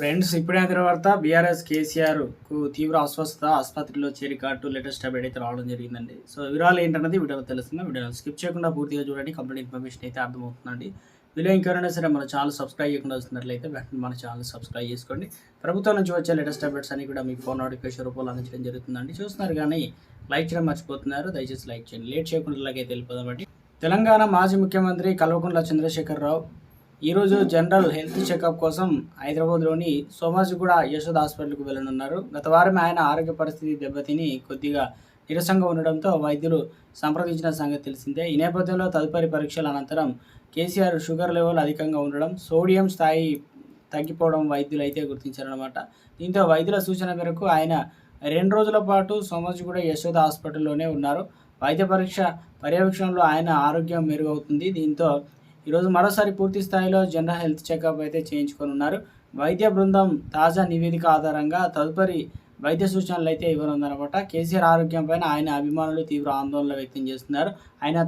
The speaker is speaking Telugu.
ఫ్రెండ్స్ ఇప్పుడే తర్వాత బీఆర్ఎస్ కేసీఆర్కు తీవ్ర అస్వస్థత ఆసుపత్రిలో చేరిక అంటూ లేటెస్ట్ అప్డేట్ అయితే రావడం జరిగిందండి. సో వివరాలు ఏంటన్నది వీడియోలో తెలుస్తుంది. వీడియో స్కిప్ చేయకుండా పూర్తిగా చూడండి. కంప్లీట్ ఇన్ఫర్మేషన్ అయితే అర్థమవుతుందండి. వీడియో ఇంకెవరైనా సరే మన ఛానల్ సబ్స్క్రైబ్ చేయకుండా వస్తున్నట్లయితే వెంటనే మన ఛానల్ సబ్స్క్రైబ్ చేసుకోండి. ప్రభుత్వం నుంచి వచ్చే లేటెస్ట్ అప్డేట్స్ అన్ని కూడా మీ ఫోన్ నోటిఫికేషన్ రూపంలో అందించడం జరుగుతుందండి. చూస్తున్నారు కానీ లైక్ చేయడం మర్చిపోతున్నారు. దయచేసి లైక్ చేయండి. లేట్ చేయకుండా ఇలాగైతే వెళ్ళిపోదామండి. తెలంగాణ మాజీ ముఖ్యమంత్రి కల్వకుంట్ల చంద్రశేఖరరావు ఈరోజు జనరల్ హెల్త్ చెకప్ కోసం హైదరాబాద్లోని సోమాజిగూడ యశోద్ హాస్పిటల్కు వెళ్ళనున్నారు. గత వారం ఆయన ఆరోగ్య పరిస్థితి దెబ్బతిని కొద్దిగా నీరసంగా ఉండడంతో వైద్యులు సంప్రదించిన సంగతి తెలిసిందే. ఈ నేపథ్యంలో తదుపరి పరీక్షల అనంతరం కేసీఆర్ షుగర్ లెవెల్ అధికంగా ఉండడం సోడియం స్థాయి తగ్గిపోవడం వైద్యులు అయితే గుర్తించారనమాట దీంతో వైద్యుల సూచన మేరకు ఆయన రెండు రోజుల పాటు సోమాజిగూడ యశోద హాస్పిటల్లోనే ఉన్నారు. వైద్య పరీక్ష పర్యవేక్షణలో ఆయన ఆరోగ్యం మెరుగవుతుంది. దీంతో ఈరోజు మరోసారి పూర్తి స్థాయిలో జనరల్ హెల్త్ చెకప్ అయితే చేయించుకొని ఉన్నారు వైద్య బృందం తాజా నివేదిక ఆధారంగా తదుపరి వైద్య సూచనలు అయితే ఇవ్వనుందనమాట. కేసీఆర్ ఆరోగ్యం పైన ఆయన అభిమానులు తీవ్ర ఆందోళన వ్యక్తం చేస్తున్నారు. ఆయన